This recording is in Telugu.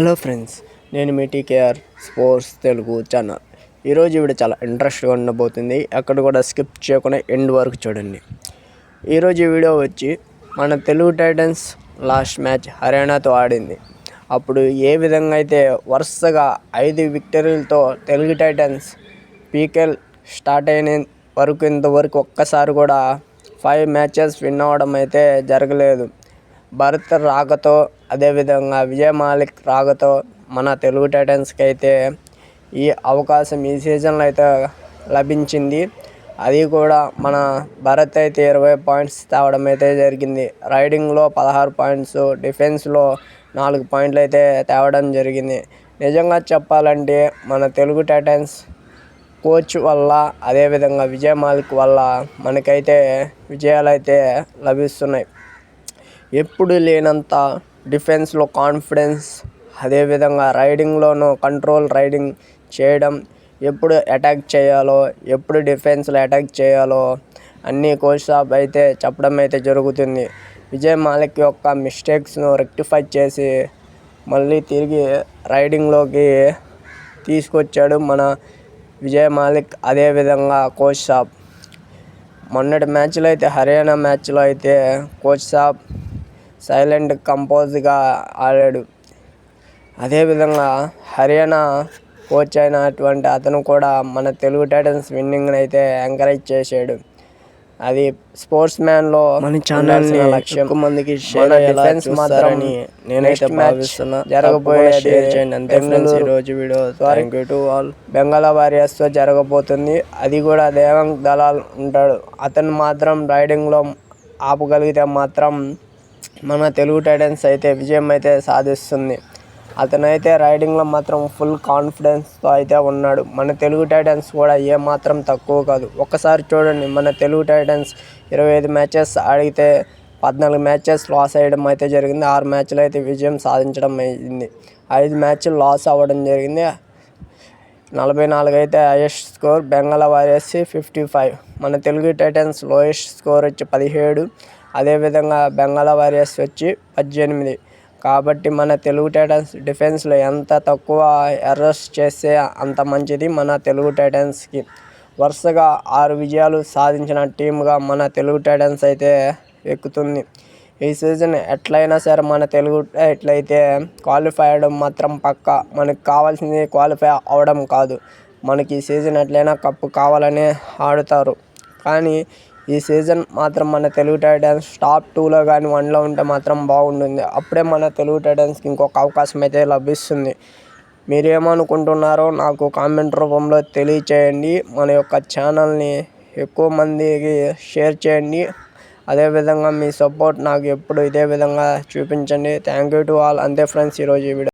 హలో ఫ్రెండ్స్ నేను మీ టీకేఆర్ స్పోర్ట్స్ తెలుగు ఛానల్. ఈరోజు వీడియో చాలా ఇంట్రెస్ట్గా ఉండబోతుంది. ఎక్కడ కూడా స్కిప్ చేయకుండా ఎండ్ వరకు చూడండి. ఈరోజు వీడియో వచ్చి మన తెలుగు టైటన్స్ లాస్ట్ మ్యాచ్ హర్యానాతో ఆడింది. అప్పుడు ఏ విధంగా అయితే వరుసగా ఐదు విక్టరీలతో తెలుగు టైటన్స్ పీకెల్ స్టార్ట్ అయిన వరకు ఇంతవరకు ఒక్కసారి కూడా ఫైవ్ మ్యాచెస్ విన్ అవ్వడం అయితే జరగలేదు. భరత్ రాకతో అదేవిధంగా విజయ్ మాలిక్ రాకతో మన తెలుగు టైటన్స్కి అయితే ఈ అవకాశం ఈ సీజన్లో అయితే లభించింది. అది కూడా మన భరత్ అయితే ఇరవై పాయింట్స్ తేవడం అయితే జరిగింది. రైడింగ్లో పదహారు పాయింట్స్ డిఫెన్స్లో నాలుగు పాయింట్లు అయితే తేవడం జరిగింది. నిజంగా చెప్పాలంటే మన తెలుగు టైటన్స్ కోచ్ వల్ల అదేవిధంగా విజయ్ మాలిక్ వల్ల మనకైతే విజయాలు అయితే లభిస్తున్నాయి. ఎప్పుడు లేనంత డిఫెన్స్లో కాన్ఫిడెన్స్ అదేవిధంగా రైడింగ్లోనూ కంట్రోల్ రైడింగ్ చేయడం ఎప్పుడు అటాక్ చేయాలో ఎప్పుడు డిఫెన్స్లో అటాక్ చేయాలో అన్నీ కోచ్ సాబ్ అయితే చెప్పడం అయితే జరుగుతుంది. విజయ్ మాలిక్ యొక్క మిస్టేక్స్ను రెక్టిఫై చేసి మళ్ళీ తిరిగి రైడింగ్లోకి తీసుకొచ్చాడు మన విజయ్ మాలిక్ అదేవిధంగా కోచ్ సాబ్ మొన్నటి మ్యాచ్లో అయితే హర్యానా మ్యాచ్లో అయితే కోచ్ సాబ్ సైలెంట్ కంపోజ్గా ఆడాడు. అదేవిధంగా హర్యానా కోచ్ అయినటువంటి అతను కూడా మన తెలుగు టైటన్స్ విన్నింగ్ని అయితే ఎంకరేజ్ చేశాడు. అది స్పోర్ట్స్ మ్యాన్లో మన ఛానల్ లక్ష్యం. మందికి షేర్ డిఫెన్స్ మాత్రం నేనైతే భావిస్తున్నా. జరగబోయేది షేర్ చేయండి. అంతే ఫ్రెండ్స్ బెంగళూరు ఈరోజు video. Thank you to all Bengal వారియర్స్తో జరగబోతుంది. అది కూడా దేవంగ్ దళాల్ ఉంటాడు. అతను మాత్రం రైడింగ్లో ఆపగలిగితే మాత్రం మన తెలుగు టైటన్స్ అయితే విజయం అయితే సాధిస్తుంది. అతనైతే రైడింగ్లో మాత్రం ఫుల్ కాన్ఫిడెన్స్తో అయితే ఉన్నాడు. మన తెలుగు టైటన్స్ కూడా ఏమాత్రం తక్కువ కాదు. ఒక్కసారి చూడండి మన తెలుగు టైటన్స్ ఇరవై ఐదు మ్యాచెస్ ఆడితే పద్నాలుగు మ్యాచెస్ లాస్ అయ్యడం అయితే జరిగింది. ఆరు మ్యాచ్లు అయితే విజయం సాధించడం అయింది. ఐదు మ్యాచ్లు లాస్ అవ్వడం జరిగింది. నలభై నాలుగు అయితే highest score. Bengal Warriors fifty five. మన తెలుగు టైటన్స్ లోయెస్ట్ స్కోర్ వచ్చి పదిహేడు. అదేవిధంగా బెంగాల్ వారియర్స్ వచ్చి పద్దెనిమిది. కాబట్టి మన తెలుగు టైటన్స్ డిఫెన్స్లో ఎంత తక్కువ ఎర్రర్స్ చేస్తే అంత మంచిది మన తెలుగు టైటన్స్కి. వరుసగా ఆరు విజయాలు సాధించిన టీమ్గా మన తెలుగు టైటన్స్ అయితే ఎక్కుతుంది. ఈ సీజన్ ఎట్లయినా సరే మన తెలుగు ఎట్లయితే క్వాలిఫై అవడం మాత్రం పక్క. మనకు కావాల్సింది క్వాలిఫై అవడం కాదు. మనకి ఈ సీజన్ ఎట్లయినా కప్పు కావాలని ఆడుతారు. కానీ ఈ సీజన్ మాత్రం మన తెలుగు టైటన్స్ టాప్ టూలో కానీ వన్లో ఉంటే మాత్రం బాగుంటుంది. అప్పుడే మన తెలుగు టైటన్స్కి ఇంకొక అవకాశం అయితే లభిస్తుంది. మీరేమనుకుంటున్నారో నాకు కామెంట్ రూపంలో తెలియచేయండి. మన యొక్క ఛానల్ని ఎక్కువ మందికి షేర్ చేయండి. అదేవిధంగా మీ సపోర్ట్ నాకు ఎప్పుడు ఇదే విధంగా చూపించండి. Thank you to all. అంతే ఫ్రెండ్స్ ఈరోజు ఈ వీడియో